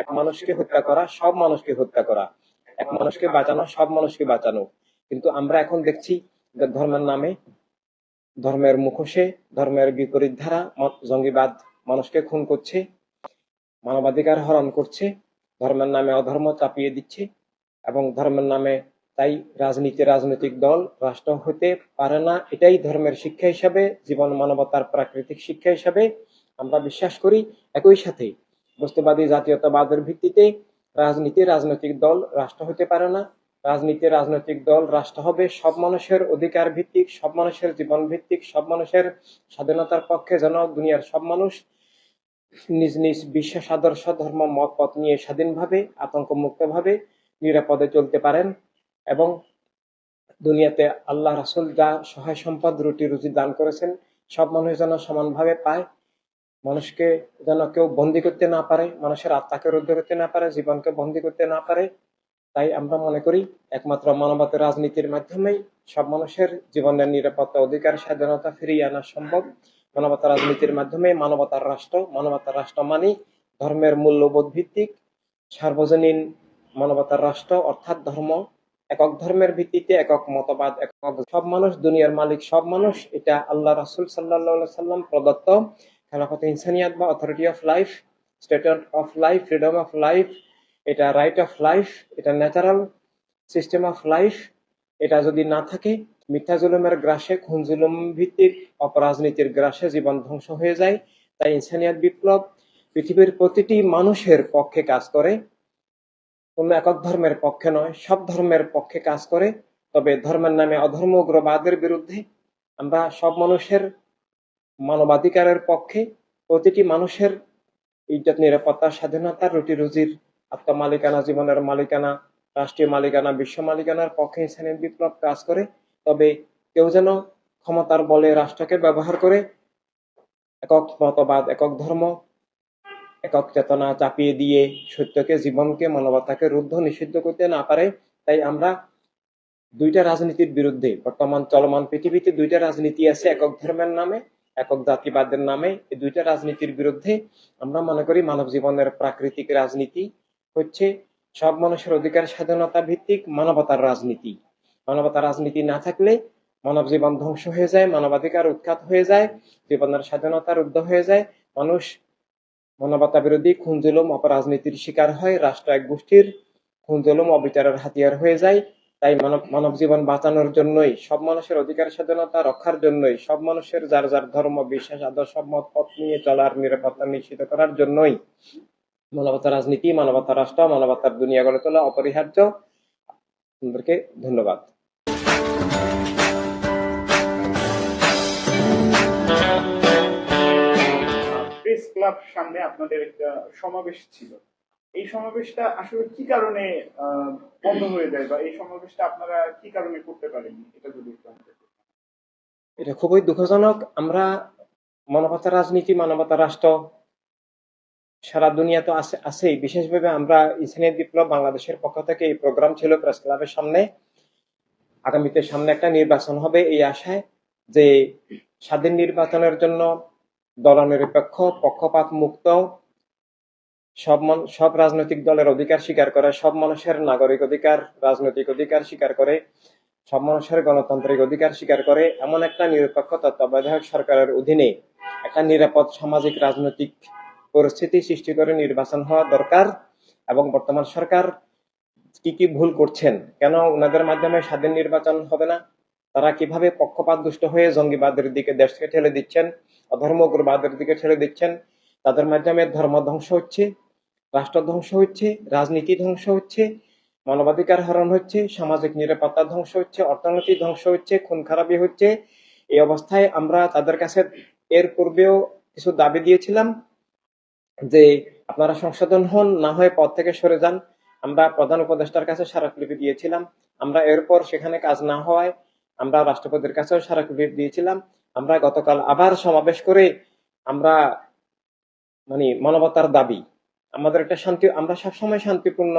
এক মানুষকে হত্যা করা, সব মানুষকে হত্যা করা। এক মানুষকে বাঁচানো, সব মানুষকে বাঁচানো। কিন্তু আমরা এখন দেখছি ধর্মের নামে, ধর্মের মুখোশে, ধর্মের বিপরীত ধারা জঙ্গিবাদ মানুষকে খুন করছে, মানবাধিকার হরণ করছে, ধর্মের নামে অধর্ম চাপিয়ে দিচ্ছে এবং ধর্মের নামে তাই রাজনীতি রাজনৈতিক দল, রাষ্ট্র হতে পারে না। এটাই ধর্মের শিক্ষা হিসাবে, জীবন মানবতার প্রাকৃতিক শিক্ষা হিসাবে আমরা বিশ্বাস করি। একই সাথে বস্তুবাদী জাতীয়তাবাদের ভিত্তিতে রাজনীতি, রাজনৈতিক দল রাষ্ট্র হতে পারে না। রাজনীতি, রাজনৈতিক দল রাষ্ট্র হবে সব মানুষের অধিকার ভিত্তিক, সব মানুষের জীবন ভিত্তিক, সব মানুষের স্বাধীনতার পক্ষে যেন দুনিয়ার সব মানুষ নিজ নিজ বিশ্বাস আদর্শ, ধর্ম, মত, পথ নিয়ে স্বাধীনভাবে আতঙ্ক মুক্তভাবে নিরাপদে চলতে পারেন এবং দুনিয়াতে আল্লাহ রাসুল যা সহায় সম্পদ, রুটি, রুজি দান করেছেন, সব মানুষ যেন সমানভাবে পায়। মানুষকে যেন কেউ বন্দি করতে না পারে, মানুষের আত্মাকে রুদ্ধ করতে না পারে, জীবনকে বন্দি করতে না পারে। তাই আমরা মনে করি, একমাত্র মানবতার রাজনীতির মাধ্যমেই সব মানুষের জীবনের নিরাপত্তা অধিকার, স্বাধীনতা ফিরিয়ে আনা সম্ভব। মানবতার রাজনীতির মাধ্যমে মানবতার রাষ্ট্র মানবতার রাষ্ট্র মানি ধর্মের মূল্যবোধ ভিত্তিক, সার্বজনীন মানবতার রাষ্ট্র অর্থাৎ ধর্ম। একক ধর্মের ভিত্তিতে একক মতবাদ, একক সব মানুষ, দুনিয়ার মালিক সব মানুষ, এটা আল্লাহ রাসুল সাল্লাহ সাল্লাম প্রদত্ত। খেলাফত ইনসানিয়াত বা authority of life status of life freedom of life এটা রাইট অফ লাইফ এটা ন্যাচারাল সিস্টেম অফ লাইফ এটা যদি না থাকে, মিথ্যা জুলুমের গ্রাসে, খুন জুলুম ভিত্তিক অপরাজনীতির গ্রাসে জীবন ধ্বংস হয়ে যায়। তাই ইনসানিয়াত বিপ্লব পৃথিবীর প্রতিটি মানুষের পক্ষে কাজ করে। কোনো একক ধর্মের পক্ষে নয়, সব ধর্মের পক্ষে কাজ করে। তবে ধর্মের নামে অধর্ম উগ্রবাদের বিরুদ্ধে আমরা সব মানুষের মানবাধিকারের পক্ষে প্রতিটি মানুষের ইজ্জত, নিরাপত্তা, স্বাধীনতা রুটি রুজির আত্মমালিকানা, জীবনের মালিকানা, রাষ্ট্রীয় মালিকানা, বিশ্ব মালিকানার পক্ষে ইসলামী বিপ্লব কাজ করে। তবে কেউ যেন ক্ষমতার বলে রাষ্ট্রকে ব্যবহার করে একক মতবাদ, একক ধর্ম, একক চেতনা চাপিয়ে দিয়ে সত্যকে, জীবনকে, মানবতাকে রুদ্ধ, নিষিদ্ধ করতে না পারে, তাই আমরা দুইটা রাজনীতির বিরুদ্ধে বর্তমান চলমান পৃথিবীতে দুইটা রাজনীতি আছে, একক ধর্মের নামে। একক জাতিবাদের নামে এই দুইটা রাজনীতির বিরুদ্ধে আমরা মনে করি মানব জীবনের প্রাকৃতিক রাজনীতি হচ্ছে সব মানুষের অধিকার স্বাধীনতা ভিত্তিক মানবতার রাজনীতি। মানবতার রাজনীতি না থাকলে মানব জীবন ধ্বংস হয়ে যায়, মানবাধিকার উৎখাত হয়ে যায়, জীবনের স্বাধীনতা রুদ্ধ হয়ে যায়। মানুষ মানবতা বিরোধী খুন জুলুম অপরাজনীতির শিকার হয়, রাষ্ট্র এক গোষ্ঠীর খুন জুলুম অবিচারের হাতিয়ার হয়ে যায়। তাই মানব মানব জীবন বাঁচানোর জন্যই, সব মানুষের অধিকার স্বাধীনতা রক্ষার জন্যই, সব মানুষের যার যার ধর্ম, বিশ্বাস, আদর্শ, মত, পথ নিয়ে চলার নিরাপত্তা নিশ্চিত করার জন্যই মানবতা রাজনীতি মানবতা রাষ্ট্র, মানবতার দুনিয়া গড়ে তোলা অপরিহার্য। আপনাদেরকে ধন্যবাদ। প্রেস ক্লাব সামনে আপনাদের একটা সমাবেশ ছিল। এই সমাবেশটা আসলে কি কারণে বন্ধ হয়ে যায় বা এই সমাবেশটা আপনারা কি কারণে করতে পারেননি এটা যদি এটা খুবই দুঃখজনক। আমরা মানবতা রাজনীতি, মানবতা রাষ্ট্র সারা দুনিয়া তো আছে, আছেই। বিশেষভাবে আমরা ইসলামী বিপ্লব বাংলাদেশের পক্ষ থেকে এই প্রোগ্রাম ছিল প্রেস ক্লাবের সামনে। আগামীতে সামনে একটা নির্বাচন হবে এই আশায় যে স্বাধীন নির্বাচনের জন্য দলনিরপেক্ষ পক্ষপাত মুক্ত সব সব রাজনৈতিক দলের অধিকার স্বীকার করে, সব মানুষের নাগরিক অধিকার, রাজনৈতিক অধিকার স্বীকার করে, সব মানুষের গণতান্ত্রিক অধিকার স্বীকার করে, এমন একটা নিরপেক্ষ তত্ত্বাবধায়ক সরকারের অধীনে একটা নিরাপদ সামাজিক রাজনৈতিক পরিস্থিতি সৃষ্টি করে নির্বাচন হওয়া দরকার এবং বর্তমান সরকার কি কি ভুল করছেন, কেন ওনাদের মাধ্যমে স্বাধীন নির্বাচন হবে না, তারা কীভাবে পক্ষপাত দুষ্ট হয়ে জঙ্গিবাদের দিকে দেশকে ঠেলে দিচ্ছেন অধর্ম উগ্রবাদের দিকে ঠেলে দিচ্ছেন, তাদের মাধ্যমে ধর্ম ধ্বংস হচ্ছে রাষ্ট্র ধ্বংস হচ্ছে, রাজনীতি ধ্বংস হচ্ছে, মানবাধিকার হরণ হচ্ছে, সামাজিক নিরাপত্তা ধ্বংস হচ্ছে, অর্থনীতি ধ্বংস হচ্ছে, খুন খারাপি হচ্ছে। এই অবস্থায় আমরা তাদের কাছে এর পূর্বেও কিছু দাবি দিয়েছিলাম যে আপনারা সংশোধন হন, না হয়ে পদ থেকে সরে যান। আমরা প্রধান উপদেষ্টার কাছে স্মারকলিপি দিয়েছিলাম। আমরা এরপর সেখানে কাজ না হওয়ায় আমরা রাষ্ট্রপতির কাছেও স্মারকলিপি দিয়েছিলাম। আমরা গতকাল আবার সমাবেশ করে আমরা মানে মানবতার দাবি আমাদের একটা শান্তি, আমরা সবসময় শান্তিপূর্ণ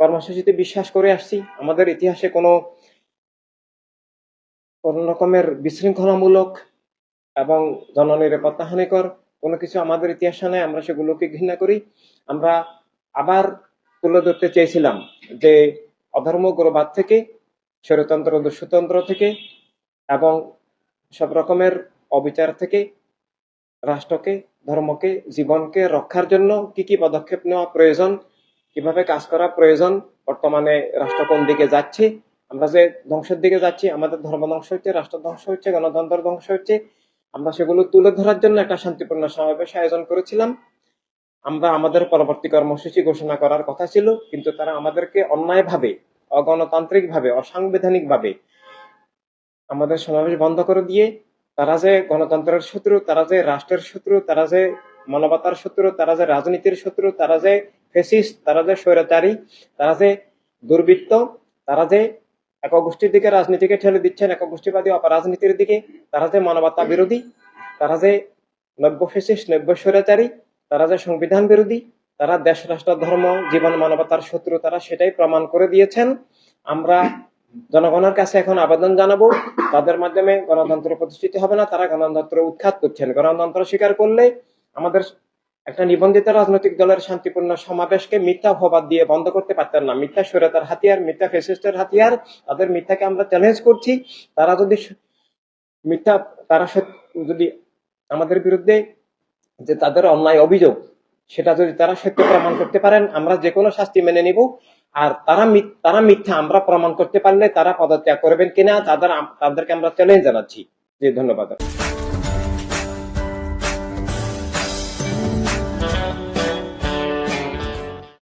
কর্মসূচিতে বিশ্বাস করে আসছি। আমাদের ইতিহাসে কোনো কোন রকমের বিশৃঙ্খলামূলক এবং জননিরাপত্তা হানিকর কোনো কিছু আমাদের ইতিহাসে নেই, আমরা সেগুলোকে ঘৃণা করি। আমরা আবার তুলে ধরতে চেয়েছিলাম যে অধর্ম গৌরবাদ থেকে, স্বরতন্ত্র দুষ্যতন্ত্র থেকে এবং সব রকমের অবিচার থেকে রাষ্ট্রকে, ধর্মকে, জীবনকে রক্ষার জন্য কি কি পদক্ষেপ নেওয়া প্রয়োজন, কীভাবে কাজ করা প্রয়োজন, বর্তমানে রাষ্ট্র কোন দিকে যাচ্ছে, আমরা যে ধ্বংসের দিকে যাচ্ছি, আমাদের ধর্ম ধ্বংস হচ্ছে, রাষ্ট্র ধ্বংস হচ্ছে, গণতন্ত্র ধ্বংস হচ্ছে, আমরা সেগুলো তুলে ধরার জন্য একটা শান্তিপূর্ণ সমাবেশ আয়োজন করেছিলাম। আমরা আমাদের পরবর্তী কর্মসূচি ঘোষণা করার কথা ছিল, কিন্তু তারা আমাদেরকে অন্যায়ভাবে অগণতান্ত্রিক ভাবে অসাংবিধানিক ভাবে আমাদের সমাবেশ বন্ধ করে দিয়ে তারা যে গণতন্ত্রের শত্রু তারা যে রাষ্ট্রের শত্রু তারা যে মানবতার শত্রু তারা যে রাজনীতির শত্রু তারা যে ফেসিস্ট তারা যে স্বৈরাচারী তারা যে দুর্বৃত্ত তারা যে একক গোষ্ঠীর দিকে রাজনীতিকে ঠেলে দিচ্ছেন একক গোষ্ঠীবাদী অপরাজনীতির দিকে তারা যে মানবতা বিরোধী তারা যে নব্য ফেসিস্ট নব্য স্বৈরাচারী তারা যে সংবিধান বিরোধী তারা দেশ রাষ্ট্র ধর্ম জীবন মানবতার শত্রু তারা সেটাই প্রমাণ করে দিয়েছেন আমরা জনগণের কাছে এখন আবেদন জানাব। তাদের মাধ্যমে গণতন্ত্র প্রতিষ্ঠিত হবে না, তারা গণতন্ত্র উৎখাত করছেন। গণতন্ত্র স্বীকার করলে আমাদের একটা নিবন্ধিত রাজনৈতিক দলের শান্তিপূর্ণ সমাবেশকে মিথ্যা অপবাদ দিয়ে বন্ধ করতে পারতেন না। মিথ্যা স্বৈরতার হাতিয়ার, মিথ্যা ফেসিস্টের হাতিয়ার, তাদের মিথ্যাকে আমরা চ্যালেঞ্জ করছি। তারা যদি মিথ্যা, তারা যদি আমাদের বিরুদ্ধে যে তাদের অন্যায় অভিযোগ, সেটা যদি তারা সত্য প্রমাণ করতে পারেন, আমরা যে কোনো শাস্তি মেনে নিব। আর তারা তারা মিথ্যা আমরা প্রমাণ করতে পারলে তারা পদত্যাগ করবেন কিনা, তাদের তাদেরকে আমরা চ্যালেঞ্জ জানাচ্ছি। জি, ধন্যবাদ।